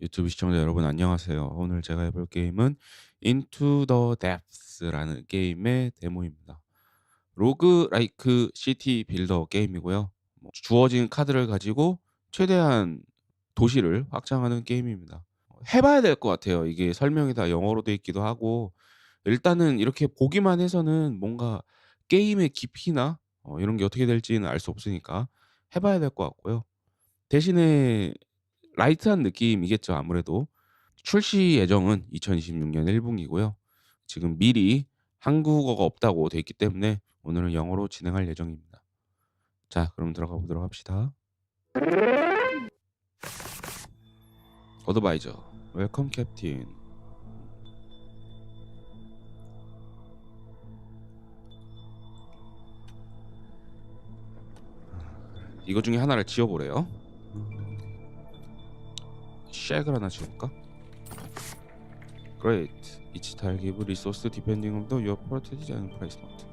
유튜브 시청자 여러분 안녕하세요. 오늘 제가 해볼 게임은 Into the Depths라는 게임의 데모입니다. 로그 라이크 시티 빌더 게임이고요. 뭐 주어진 카드를 가지고 최대한 도시를 확장하는 게임입니다. 해봐야 될 것 같아요. 이게 설명이 다 영어로 돼 있기도 하고 일단은 이렇게 보기만 해서는 뭔가 게임의 깊이나 어, 이런 게 어떻게 될지는 알 수 없으니까 해봐야 될 것 같고요. 대신에 라이트한 느낌이겠죠 아무래도. 출시 예정은 2026년 1분기고요. 지금 미리 한국어가 없다고 돼 있기 때문에 오늘은 영어로 진행할 예정입니다. 자 그럼 들어가 보도록 합시다. 어드바이저 웰컴 캡틴 이거 중에 하나를 지워보래요. 쉑을 하나 지울까? Great. Each tile give resource depending on your strategy and placement.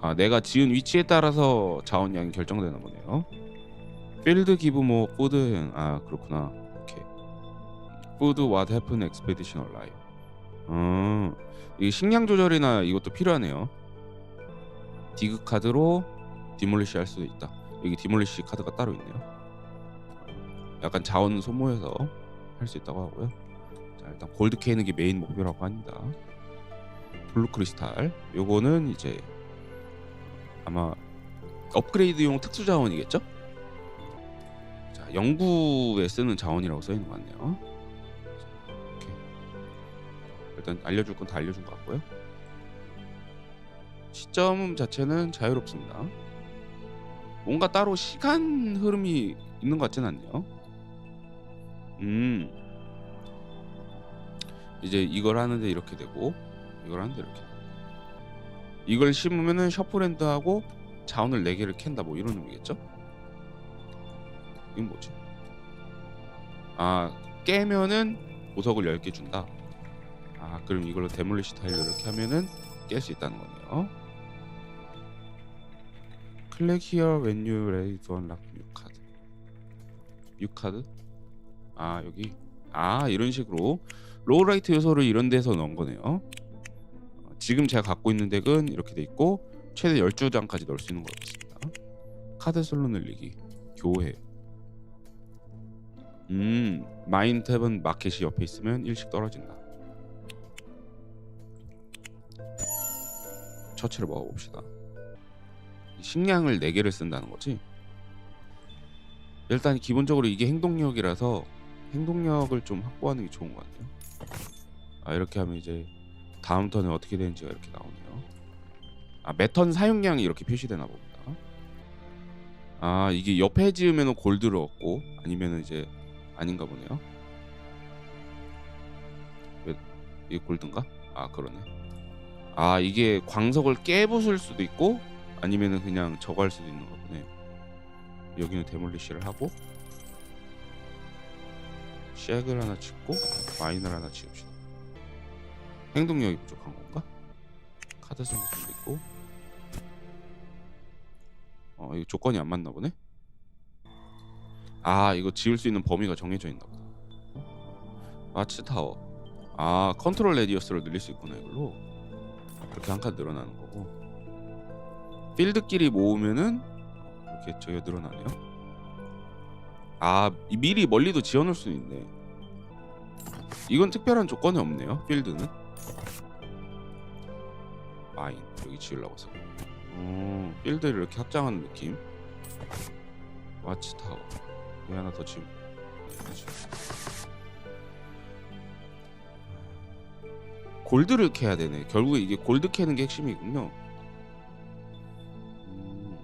아, 내가 지은 위치에 따라서 자원량이 보네요. Field give more food. and- 아, 그렇구나. Food what happened. 음, 이 식량 조절이나 이것도 필요하네요. 디그 카드로 디몰리시 할 수도 있다. 여기 디몰리시 카드가 따로 있네요. 약간 자원 소모해서 할 수 있다고 하고요. 자 일단 골드 캐는 게 메인 목표라고 합니다. 블루 크리스탈 요거는 이제 아마 업그레이드용 특수 자원이겠죠? 자 연구에 쓰는 자원이라고 써 있는 것 같네요. 자, 이렇게 일단 알려줄 건 다 알려준 것 같고요. 시점 자체는 자유롭습니다. 뭔가 따로 시간 흐름이 있는 것 같지는 않네요. 음. 이제 이걸 하는데 이렇게 되고 이걸 하는데 이렇게. 이걸 심으면은 셔플핸드하고 자원을 4개를 캔다 뭐 이런 의미겠죠? 이건 뭐지? 아, 깨면은 보석을 10개 준다. 아, 그럼 이걸로 데몰리시 타일로 이렇게 하면은 깰 수 있다는 거네요. 클릭 to unlock new card. new card? 아 여기? 아 이런 식으로 로우 라이트 요소를 이런 데서 넣은 거네요. 어, 지금 제가 갖고 있는 덱은 이렇게 돼 있고 최대 12장까지 넣을 수 있는 것 같습니다. 카드 솔로 늘리기 교회. 음 마인 탭은 마켓이 옆에 있으면 일씩 떨어진다. 처치를 먹어봅시다. 식량을 4개를 쓴다는 거지? 일단 기본적으로 이게 행동력이라서 행동력을 좀 확보하는 게 좋은 것 같아요. 아 이렇게 하면 이제 다음 턴에 어떻게 되는지가 이렇게 나오네요. 아 매턴 사용량이 이렇게 표시되나 봅니다. 아 이게 옆에 지으면 골드를 얻고 아니면 이제 아닌가 보네요. 왜 이게 골드인가? 아 그러네. 아 이게 광석을 깨부술 수도 있고 아니면은 그냥 저거 할 수도 있는 거네. 여기는 데몰리시를 하고 쉑을 하나 짓고 마인을 하나 지읍시다. 행동력이 부족한 건가? 카드 선택도 있고 어 이거 조건이 안 맞나 보네. 아 이거 지을 수 있는 범위가 정해져 있나 보다. 마츠 타워. 아 컨트롤 레디어스를 늘릴 수 있구나 이걸로. 그렇게 한 칸 늘어나는 거고. 필드끼리 모으면은 이렇게 저기가 늘어나네요. 아 이- 미리 멀리도 지어놓을 수 있네. 이건 특별한 조건이 없네요. 필드는. 마인 여기 지으려고 해서. 어, 필드를 이렇게 확장하는 느낌. 와치 타워. 여기 하나 더 지금. 골드를 캐야 되네. 결국에 이게 골드 캐는 게 핵심이군요. 음,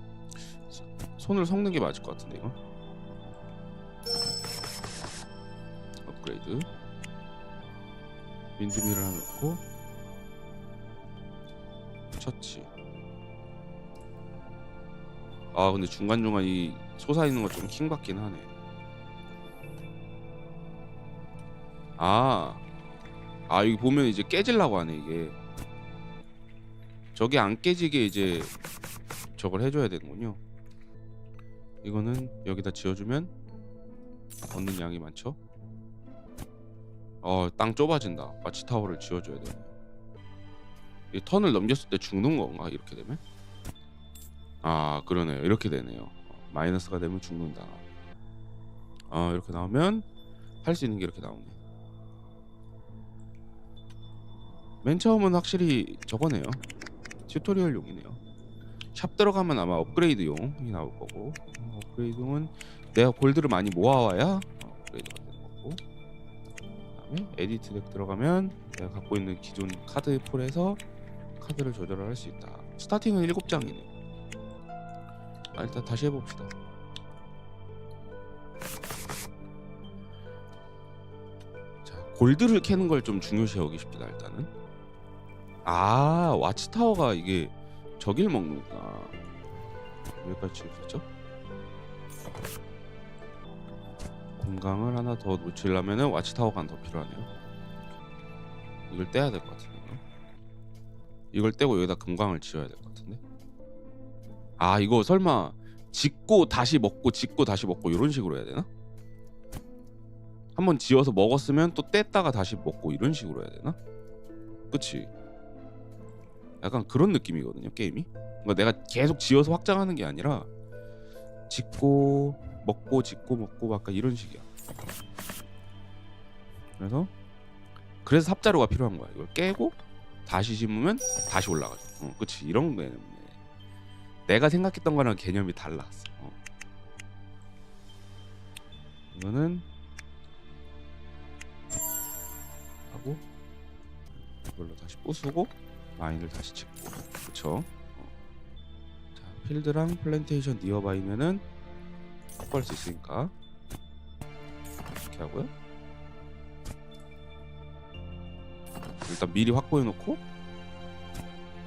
손을 섞는 게 맞을 것 같은데 이거. 업그레이드. 윈드밀을 하나 넣고 처치. 아 근데 중간 중간 이 솟아 있는 거좀 킹받긴 하네. 아, 아 여기 보면 이제 깨질라고 하네 이게. 저게 안 깨지게 이제 저걸 해줘야 되는군요. 이거는 여기다 지어주면 얻는 양이 많죠. 어, 땅 좁아진다. 마치 타워를 지어줘야 되네. 이 턴을 넘겼을 때 죽는 건가 이렇게 되면? 아 그러네요. 이렇게 되네요. 어, 마이너스가 되면 죽는다. 어 이렇게 나오면 할 수 있는 게 이렇게 나오네. 맨 처음은 확실히 저거네요. 튜토리얼용이네요. 샵 들어가면 아마 업그레이드용이 나올 거고 어, 업그레이드용은 내가 골드를 많이 모아와야 어, 업그레이드가 되는 거고 에 에디트 덱 들어가면 내가 갖고 있는 기존 카드 폴에서 카드를 조절을 할 수 있다. 스타팅은 7장이네. 아, 일단 다시 해봅시다. 자, 골드를 캐는 걸 좀 중요시 여기십니다. 일단은. 아, 와치타워가 이게 저길 먹는구나. 지을 수 있죠? 공강을 하나 더 놓치려면 은 와치타워가 더 필요하네요. 이걸 떼야 될 것 같은데요. 이걸 떼고 여기다 금광을 지어야 될 것 같은데. 아 이거 설마 짓고 다시 먹고 짓고 다시 먹고 이런 식으로 해야 되나? 한번 지어서 먹었으면 또 뗐다가 다시 먹고 이런 식으로 해야 되나? 그치? 약간 그런 느낌이거든요 게임이. 그러니까 내가 계속 지어서 확장하는 게 아니라 짓고 먹고 짓고 먹고 약간 이런 식이야. 그래서 그래서 삽자루가 필요한 거야. 이걸 깨고 다시 심으면 다시 올라가죠. 어, 그치 이런 거예요. 내가 생각했던 거랑 개념이 달랐어. 어. 이거는 하고 이걸로 다시 부수고 마인을 다시 짓고 그쵸? 어. 자 필드랑 플랜테이션 니어바이면은 확보할 수 있으니까. 이렇게 하고요. 일단 미리 확보해 놓고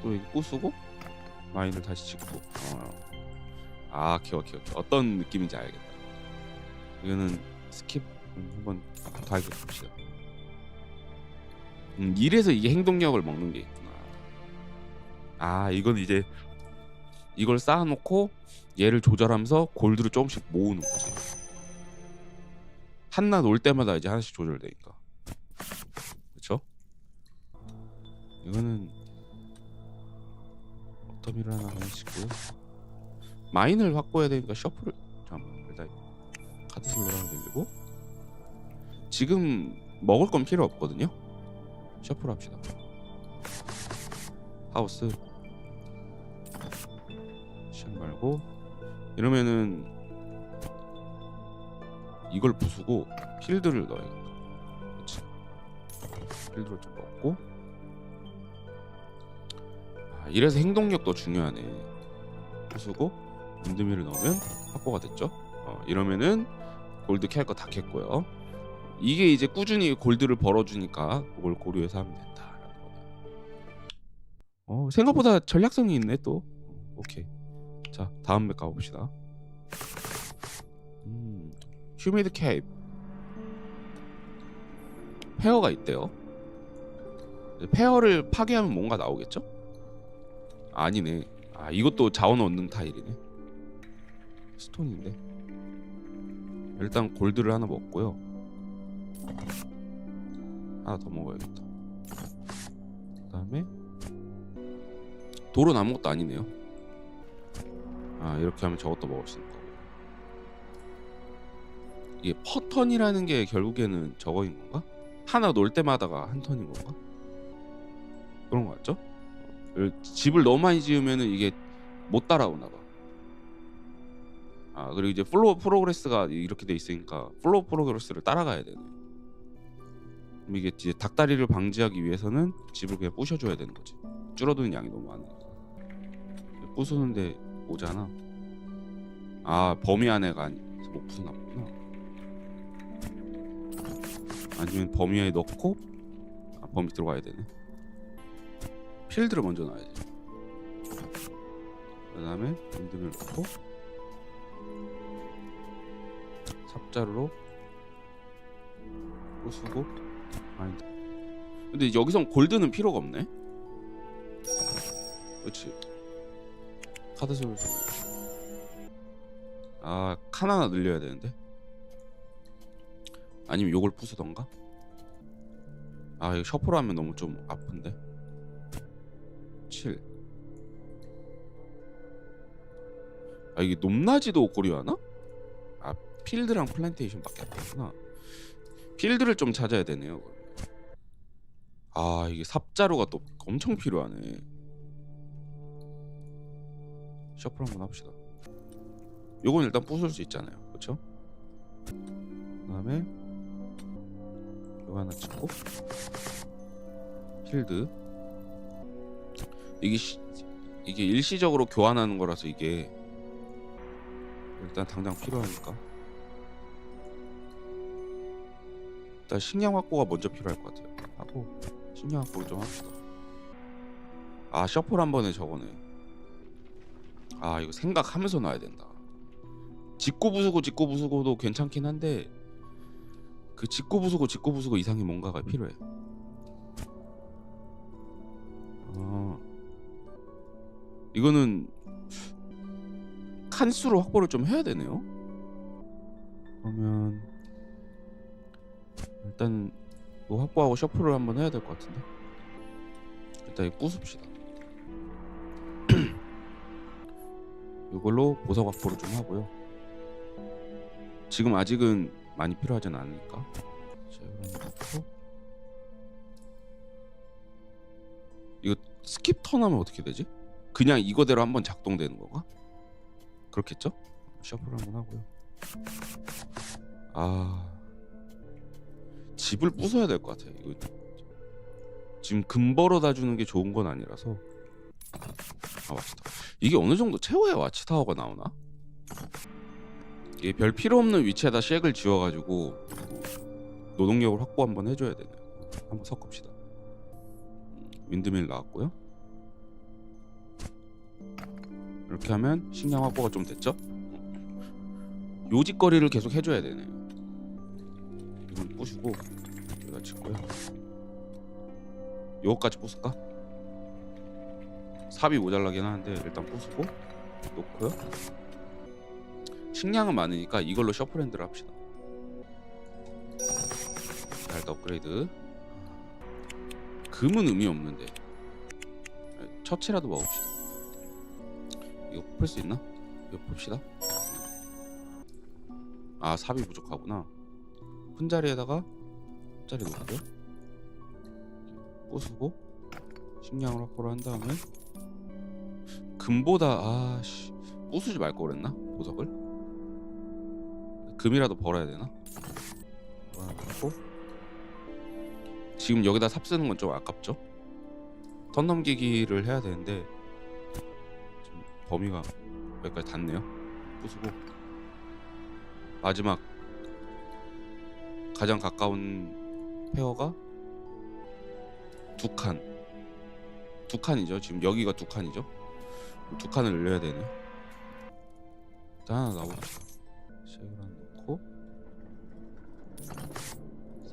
또 여기 부수고 마인을 다시 짓고. 어. 아 기억 기억 어떤 느낌인지 알겠다. 이거는 스킵 음, 한번 더 하게 봅시다. 음, 이래서 이게 행동력을 먹는 게 있구나. 아 이건 이제 이걸 쌓아놓고 얘를 조절하면서 골드를 조금씩 모으는 거지. 한낱 올 때마다 이제 하나씩 조절되니까. 그쵸? 이거는 어텀이를 하나 해주고요 마인을 확보해야 되니까 셔플을 잠깐만 일단 카드 슬로를 하나 돌리고. 지금 먹을 건 필요 없거든요. 셔플 합시다. 하우스 말고 이러면은 이걸 부수고 필드를 넣어야겠다 그치 필드를 좀 넣고 아, 이래서 행동력도 중요하네. 부수고 인드미를 넣으면 확보가 됐죠. 어, 이러면은 골드 캐할 거 다 캤고요. 이게 이제 꾸준히 골드를 벌어주니까 그걸 고려해서 하면 거네요. 어, 생각보다 전략성이 있네 또. 오케이. 자 다음 맵 가봅시다. 음, 휴미드 케이프 페어가 있대요. 페어를 파괴하면 뭔가 나오겠죠? 아니네. 아 이것도 자원 얻는 타일이네. 스톤인데. 일단 골드를 하나 먹고요. 하나 더 먹어야겠다. 그 다음에 돌은 아무것도 아니네요. 아 이렇게 하면 저것도 먹을 수 있는 거고. 이게 퍼턴이라는 게 결국에는 저거인 건가? 하나 놀 때마다가 한 턴인 건가? 그런 거 같죠? 집을 너무 많이 지으면은 이게 못 따라오나 봐. 아 그리고 이제 플로우 프로그레스가 이렇게 돼 있으니까 플로우 프로그레스를 따라가야 되네. 이게 이제 닭다리를 방지하기 위해서는 집을 그냥 부셔줘야 되는 거지. 줄어드는 양이 너무 많으니까. 부수는데 오잖아. 아 범위 안에가 아니서 못 보구나. 아니면 범위 안에 넣고 아, 범위 들어가야 되네. 필드를 먼저 놔야지. 그 다음에 인드를 넣고 삽자루로 부수고 마인드. 근데 여기선 골드는 필요가 없네. 그렇지. 카드 수를 좀. 아, 칸 하나 늘려야 되는데. 아니면 요걸 부수던가? 아 이거 셔프로 하면 너무 좀 아픈데 7 아 이게 높낮이도 옷걸이 하나? 아 필드랑 플랜테이션밖에 안 되구나 필드를 좀 찾아야 되네요. 아 이게 삽자루가 또 엄청 필요하네 셔플 한번 합시다. 요건 일단 부술 수 있잖아요. 그렇죠? 그다음에 이거 하나 찍고 필드. 이게 시, 이게 일시적으로 교환하는 거라서 이게 일단 당장 필요하니까. 일단 식량 확보가 먼저 필요할 것 같아요. 하고 식량 확보를 좀 합시다. 아 셔플 한 번에 저거네 아 이거 생각하면서 놔야 된다. 짓고 부수고 짓고 부수고도 괜찮긴 한데 그 짓고 부수고 짓고 부수고 이상의 뭔가가 필요해. 아. 이거는 칸수로 확보를 좀 해야 되네요. 그러면 일단 이거 확보하고 셔플을 한번 해야 될 것 같은데. 일단 이거 부숩시다 이걸로 보석 확보를 좀 하고요 지금 아직은 많이 필요하진 않으니까 자 이거 스킵 턴하면 어떻게 되지? 그냥 이거대로 한번 작동되는 건가? 그렇겠죠? 셔플 한번 하고요 아 집을 부숴야 될 것 같아. 이거 지금 금 벌어다 주는 게 좋은 건 아니라서. 아 와치타워. 이게 어느 정도 최후의 와치타워가 나오나? 이게 별 필요 없는 위치에다 쉑을 지어가지고 노동력을 확보 한번 해줘야 되네. 한번 섞읍시다. 윈드밀 나왔고요. 이렇게 하면 식량 확보가 좀 됐죠? 요직거리를 계속 해줘야 되네. 이건 부수고 여기다 짓고요. 요거까지 부술까? 삽이 모자라긴 하는데 일단 부수고 놓고요. 식량은 많으니까 이걸로 셔플핸드를 합시다. 자, 일단 업그레이드. 금은 의미 없는데 처치라도 먹읍시다. 이거 풀 수 있나? 이거 봅시다. 아 삽이 부족하구나. 큰 자리에다가 자리 놓고요. 부수고 식량을 확보를 한 다음에 금보다 아씨 부수지 말 걸 그랬나 보석을 금이라도 벌어야 되나? 하나 넣고 지금 여기다 삽 쓰는 건 좀 아깝죠? 턴 넘기기를 해야 되는데 지금 범위가 여기까지 닿네요. 부수고 마지막 가장 가까운 페어가 두 칸. 두 칸이죠. 지금 여기가 두 칸이죠. 두 칸을 늘려야 되네요. 일단 하나. 쉐을 하나 넣고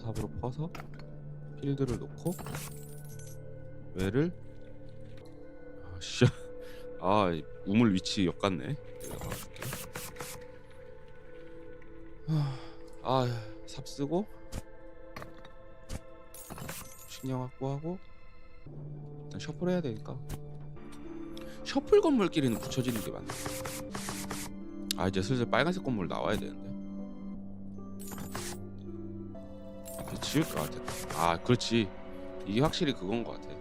삽으로 퍼서 필드를 놓고 외를 아씨 아 우물 위치 역같네. 여기다 놔줄게. 아삽 쓰고 식량 확보하고 일단 셔플 해야 되니까 셔플 건물끼리는 붙여지는 게 맞네 아 이제 슬슬 빨간색 건물 나와야 되는데. 지을 것 같아. 아 그렇지. 이게 확실히 그건 것 같아.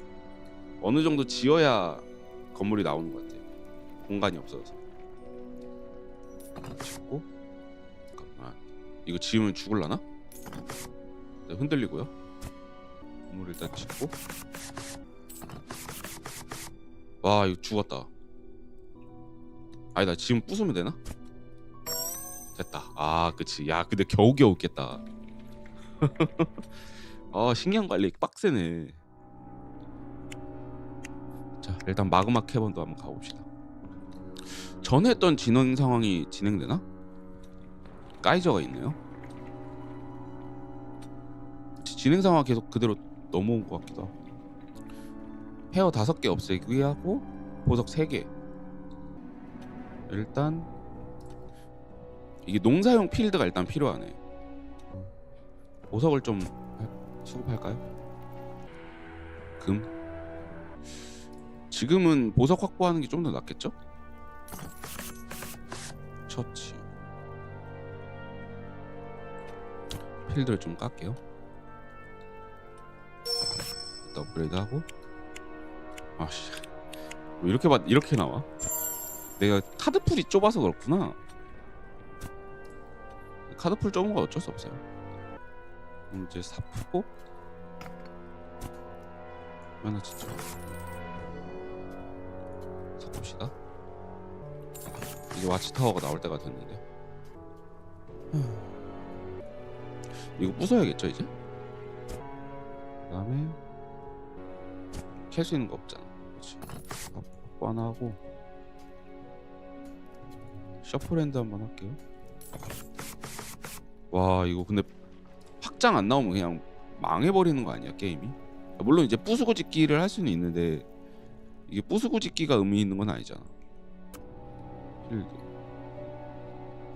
어느 정도 지어야 건물이 나오는 것 같아. 공간이 없어서. 짓고. 잠깐만. 이거 지으면 죽을라나? 네, 흔들리고요. 건물 일단 짓고 와 이거 죽었다. 아니다 지금 부수면 되나? 됐다. 아 그치. 야 근데 겨우겨우 깼다. 아 식량 관리 빡세네. 자 일단 마그마 캐번도 한번 가봅시다. 전에 했던 진원 상황이 진행되나? 까이저가 있네요. 진행 상황 계속 그대로 넘어온 것 같기도 하고 페어 다섯 개 없애기 하고 보석 세 개. 일단 이게 농사용 필드가 일단 필요하네. 보석을 좀 할- 수급할까요? 금. 지금은 보석 확보하는 게 좀 더 낫겠죠? 처치. 필드를 좀 깎게요. 일단 업그레이드 하고. 아씨. 왜 이렇게 봐 이렇게 나와? 내가 카드풀이 좁아서 그렇구나. 카드풀 좁은 건 어쩔 수 없어요. 그럼 이제 사프고 하나 진짜 사봅시다. 이제 와치타워가 나올 때가 됐는데 이거 부숴야겠죠 이제? 그 다음에 캘 수 있는 거 없잖아. 그렇지. 확보 하나 하고 셔플핸드 한번 할게요. 와 이거 근데 확장 안 나오면 그냥 망해버리는 거 아니야 게임이? 물론 이제 부수고 짓기를 할 수는 있는데 이게 부수고 짓기가 의미 있는 건 아니잖아. 필드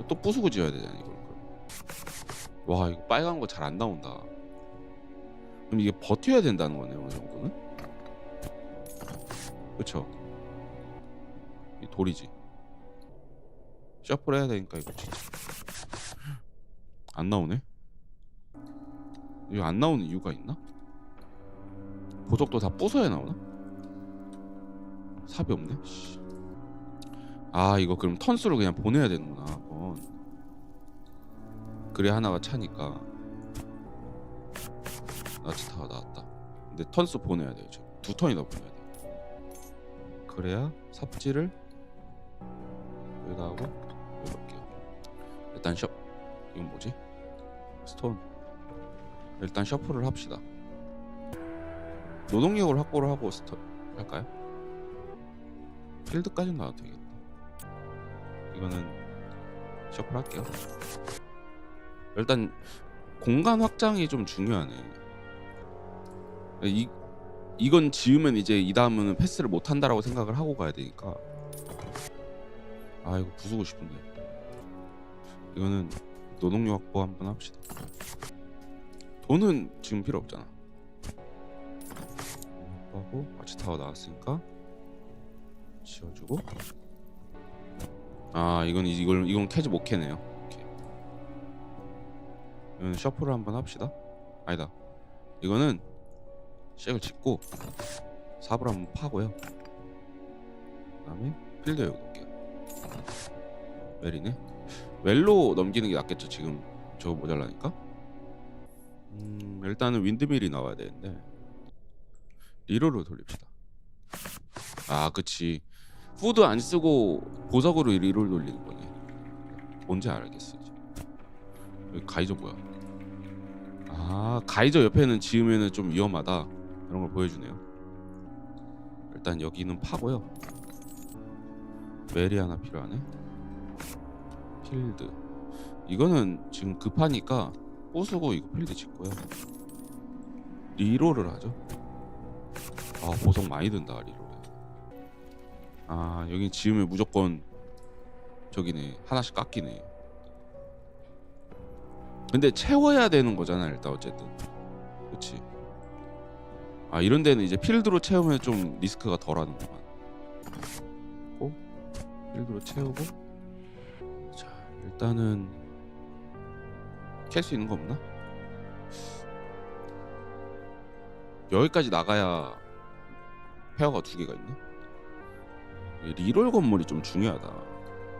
또 부수고 지어야 되잖아 이걸. 와 이거 빨간 거 잘 안 나온다. 그럼 이게 버텨야 된다는 거네 어느 정도는? 그쵸? 이 돌이지. 셔플 해야 되니까 이거 진짜 안 나오네. 이거 안 나오는 이유가 있나? 보석도 다 부숴야 나오나? 삽이 없네. 씨. 아 이거 그럼 턴수를 그냥 보내야 되는구나. 한번. 그래 하나가 차니까. 나치타가 나왔다. 근데 턴수 보내야 돼요. 두 턴이나 보내야 돼. 그래야 삽질을 여기다 하고 이렇게. 일단 셔 이건 뭐지? 스톤. 일단 셔플을 합시다. 노동력을 확보를 하고 스톱 할까요? 필드까지는 나와도 되겠다. 이거는 셔플 할게요. 일단 공간 확장이 좀 중요하네. 이 이건 지으면 이제 이 다음은 패스를 못 한다라고 생각을 하고 가야 되니까. 아 이거 부수고 싶은데. 이거는 노동력 확보 한번 합시다. 돈은 지금 필요 없잖아. 하고 마치타워 나왔으니까 지어주고 아 이건 이걸 이건 캐지 못 캐네요. 이건 셔플을 한번 합시다. 아니다. 이거는 쉑을 짓고 삽을 한번 파고요. 그다음에 필드 여기 놓을게요. 웰이네. 웰로 넘기는 게 낫겠죠. 지금 저거 모자라니까. 음, 일단은 윈드밀이 나와야 되는데 리로를 돌립시다. 아, 그치. 푸드 안 쓰고 보석으로 리롤 돌리는 거네. 뭔지 알겠어 이제. 가이저 뭐야? 아, 가이저 옆에는 지으면은 좀 위험하다. 이런 걸 보여주네요. 일단 여기는 파고요. 멜이 하나 필요하네. 필드. 이거는 지금 급하니까 부수고 이거 필드 짓고요. 리롤을 하죠. 아 보석 많이 든다 리롤에. 아 여기 지으면 무조건 저기네 하나씩 깎이네. 근데 채워야 되는 거잖아 일단 어쨌든. 그렇지. 아 이런 데는 이제 필드로 채우면 좀 리스크가 덜하는구만. 고 필드로 채우고. 자 일단은 캘 수 있는 거 없나? 여기까지 나가야 페어가 두 개가 있네. 이 리롤 건물이 좀 중요하다.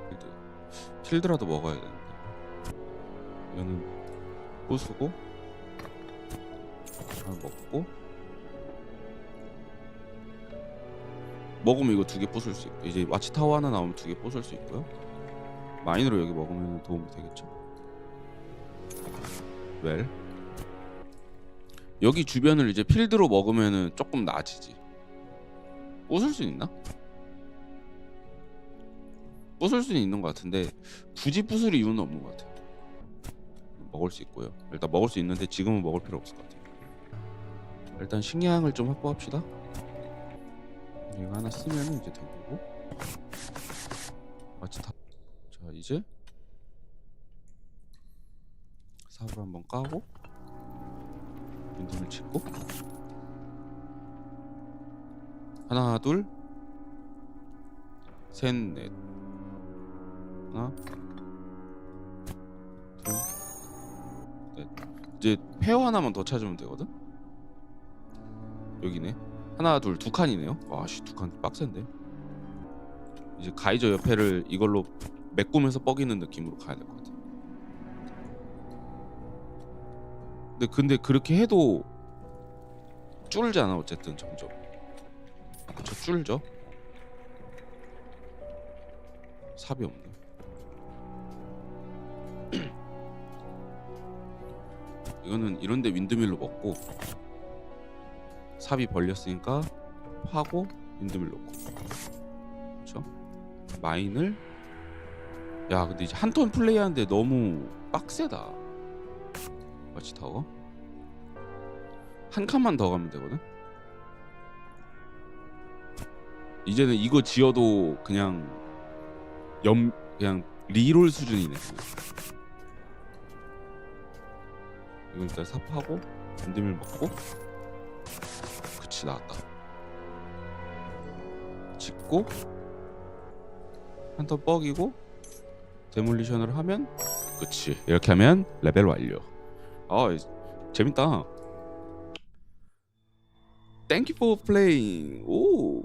필드. 필드라도 먹어야 되는데. 이거는 부수고 하나 먹고 먹으면 이거 두 개 부술 수 있고 이제 와치타워 하나 나오면 두 개 부술 수 있고요. 마인으로 여기 먹으면 도움이 되겠죠. 웰. 여기 주변을 이제 필드로 먹으면은 조금 나아지지. 부술 수 있나? 부술 수는 있는 것 같은데 굳이 부술 이유는 없는 것 같아. 먹을 수 있고요. 일단 먹을 수 있는데 지금은 먹을 필요 없을 것 같아요. 일단 식량을 좀 확보합시다. 이거 하나 쓰면 이제 된 거고. 마치 다. 자 이제? 삽을 한번 까고 윈딩을 짓고. 하나 둘. 셋 넷. 하나 둘넷. 이제 페어 하나만 더 찾으면 되거든? 여기네 하나 둘 두 칸이네요? 와씨 두 칸 빡센데? 이제 가이저 옆에를 이걸로 메꾸면서 뻐기는 느낌으로 가야 될 것 같아. 근데 근데 그렇게 해도 줄잖아 어쨌든 점점. 그쵸 줄죠? 삽이 없네. 이거는 이런데 윈드밀로 먹고 삽이 벌렸으니까 파고 윈드밀 넣고. 그쵸? 마인을. 야 근데 이제 한 턴 플레이하는데 너무 빡세다. 마치 타워? 한 칸만 더 가면 되거든? 이제는 이거 지어도 그냥 염 그냥 리롤 수준이네 이거 일단 삽하고 밴드밀 먹고 그치 나왔다. 짓고 한턴 뻐기고 데몰리션을 하면 그치. 이렇게 하면 레벨 완료. 아 이- 재밌다. 땡큐 포 플레잉 오!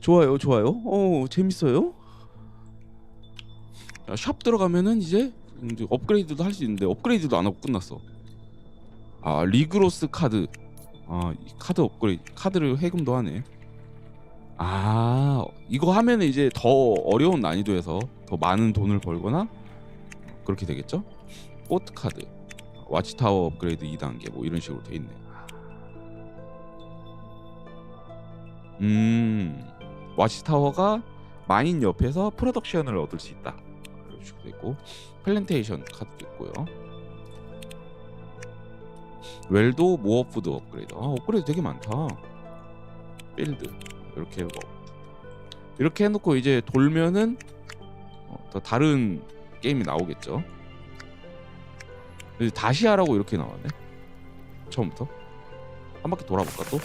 좋아요 좋아요. 어 재밌어요. 야, 샵 들어가면은 이제 업그레이드도 할 수 있는데 업그레이드도 안 하고 끝났어. 아 리그로스 카드 아이 카드 업그레이드 카드를 해금도 하네. 아 이거 하면 이제 더 어려운 난이도에서 더 많은 돈을 벌거나 그렇게 되겠죠? 포트 카드 와치타워 업그레이드 2단계 뭐 이런 식으로 돼 있네. 음 와치타워가 마인 옆에서 프로덕션을 얻을 수 있다. 이런 식으로 돼 있고 플랜테이션 카드도 있고요 웰도 모어푸드 업그레이드. 아 업그레이드 되게 많다. 빌드. 이렇게 뭐 이렇게 해놓고 이제 돌면은 어, 더 다른 게임이 나오겠죠. 다시 하라고 이렇게 나왔네. 처음부터. 한 바퀴 돌아볼까 또?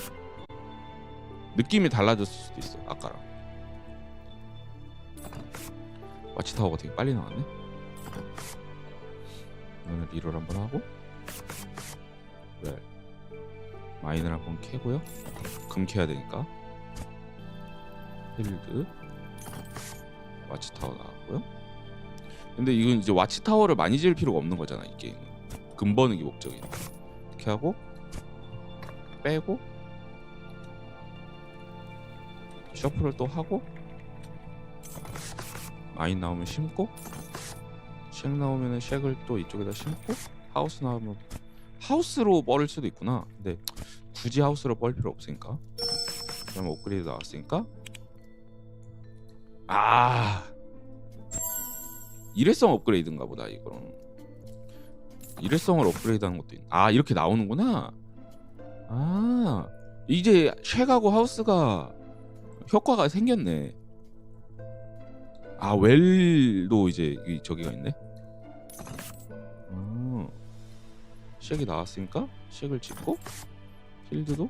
느낌이 달라졌을 수도 있어 아까랑. 와치타워가 되게 빨리 나왔네. 이거는 리롤 한번 하고 네. 마인을 한번 캐고요. 금 캐야 되니까. 필드. 와치타워 나왔고요. 근데 이건 이제 와치타워를 많이 지을 필요가 없는 거잖아 이 게임은. 금 버는 게 목적이니까. 이렇게 하고 빼고 셔플을 또 하고 마인 나오면 심고 쉑 나오면은 쉑을 또 이쪽에다 심고 하우스 나오면 하우스로 뻘을 수도 있구나. 근데 굳이 하우스로 뻘 필요 없으니까. 그다음에 업그레이드 나왔으니까. 아. 일회성 업그레이드인가 보다 이거는. 일회성을 업그레이드하는 것도 있... 아 이렇게 나오는구나. 아. 이제 쉑하고 하우스가 효과가 생겼네. 아 웰도 이제 이- 저기가 있네 쉑이 나왔으니까 쉑을 짓고 필드도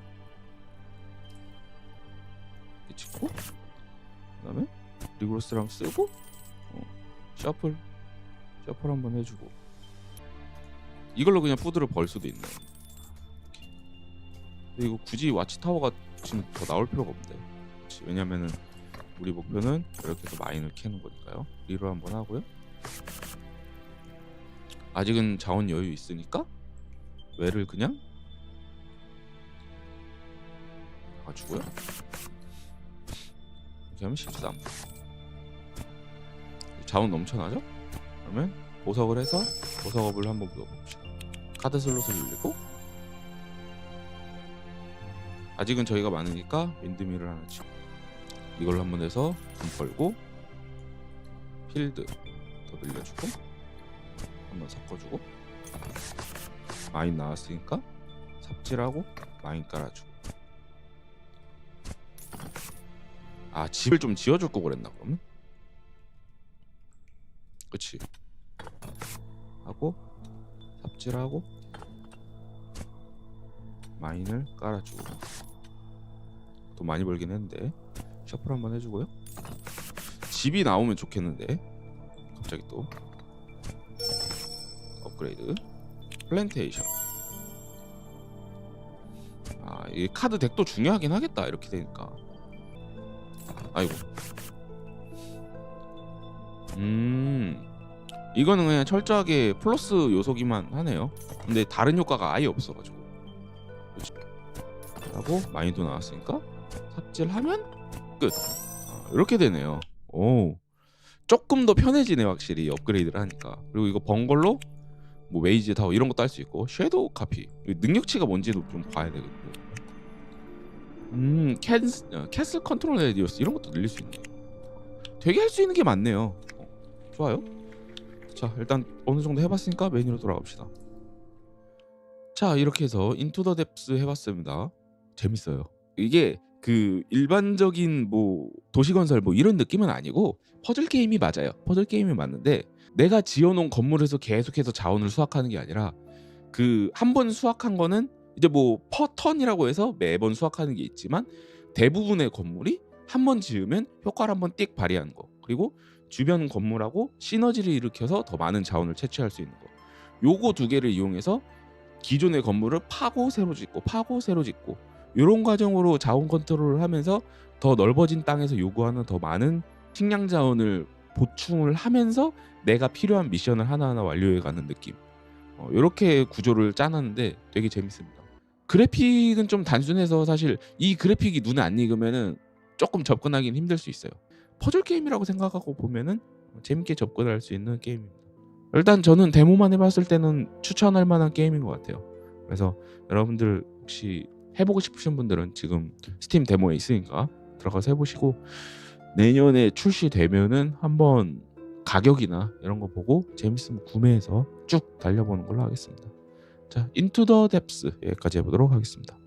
이렇게 짓고 그 다음에 리그로스랑 쓰고 어, 셔플 셔플 한번 해주고. 이걸로 그냥 푸드를 벌 수도 있네. 근데 이거 굳이 와치타워가 지금 더 나올 필요가 없대 그치, 왜냐면은 우리 목표는 이렇게 해서 마인을 캐는 거니까요. 리로 한번 하고요. 아직은 자원 여유 있으니까 외를 그냥? 가주고요? 이렇게 하면 13 자원 넘쳐나죠? 그러면 보석을 해서 보석업을 한번 묻어봅시다. 카드 슬롯을 늘리고. 아직은 저희가 많으니까 윈드밀을 하나 치고. 이걸로 한번 해서 돈 벌고 필드 더 늘려주고 한번 섞어주고 마인 나왔으니까 삽질하고 마인 깔아주고. 아 집을 좀 지어줄 거 그랬나 그러면? 그치. 하고 삽질하고 마인을 깔아주고. 돈 많이 벌긴 했는데. 셔플 한번 해주고요. 집이 나오면 좋겠는데. 갑자기 또. 업그레이드 플랜테이션. 아, 이 카드 덱도 중요하긴 하겠다 이렇게 되니까. 아이고. 음. 이거는 그냥 철저하게 플러스 요소기만 하네요. 근데 다른 효과가 아예 없어가지고. 하고 마인도 나왔으니까 삽질하면 끝. 아, 이렇게 되네요. 오. 조금 더 편해지네 확실히 업그레이드를 하니까. 그리고 이거 번 걸로 뭐 웨이즈 타워 이런 것도 할 수 있고 섀도우 카피 능력치가 뭔지도 좀 봐야 되거든요. 음 캔스, 어, 캐슬 컨트롤 레디오스 이런 것도 늘릴 수 있네. 되게 할 수 있는 게 많네요. 어, 좋아요. 자 일단 어느 정도 해봤으니까 메뉴로 돌아갑시다. 자 이렇게 해서 인투 더 뎁스 해봤습니다. 재밌어요. 이게 그 일반적인 뭐 도시 건설 뭐 이런 느낌은 아니고 퍼즐 게임이 맞아요. 퍼즐 게임이 맞는데 내가 지어놓은 건물에서 계속해서 자원을 수확하는 게 아니라 그 한 번 수확한 거는 이제 뭐 퍼턴이라고 해서 매번 수확하는 게 있지만 대부분의 건물이 한 번 지으면 효과를 한 번 띡 발휘하는 거. 그리고 주변 건물하고 시너지를 일으켜서 더 많은 자원을 채취할 수 있는 거. 요거 두 개를 이용해서 기존의 건물을 파고 새로 짓고 파고 새로 짓고 이런 과정으로 자원 컨트롤을 하면서 더 넓어진 땅에서 요구하는 더 많은 식량 자원을 보충을 하면서 내가 필요한 미션을 하나하나 완료해 가는 느낌. 어, 이렇게 구조를 짜놨는데 되게 재밌습니다. 그래픽은 좀 단순해서 사실 이 그래픽이 눈에 안 익으면은 조금 접근하기는 힘들 수 있어요. 퍼즐 게임이라고 생각하고 보면은 재밌게 접근할 수 있는 게임입니다. 일단 저는 데모만 해봤을 때는 추천할 만한 게임인 것 같아요. 그래서 여러분들 혹시 해보고 싶으신 분들은 지금 스팀 데모에 있으니까 들어가서 해보시고 내년에 출시되면은 한번 가격이나 이런 거 보고 재밌으면 구매해서 쭉 달려보는 걸로 하겠습니다. 자, 인투 더 뎁스 여기까지 해보도록 하겠습니다.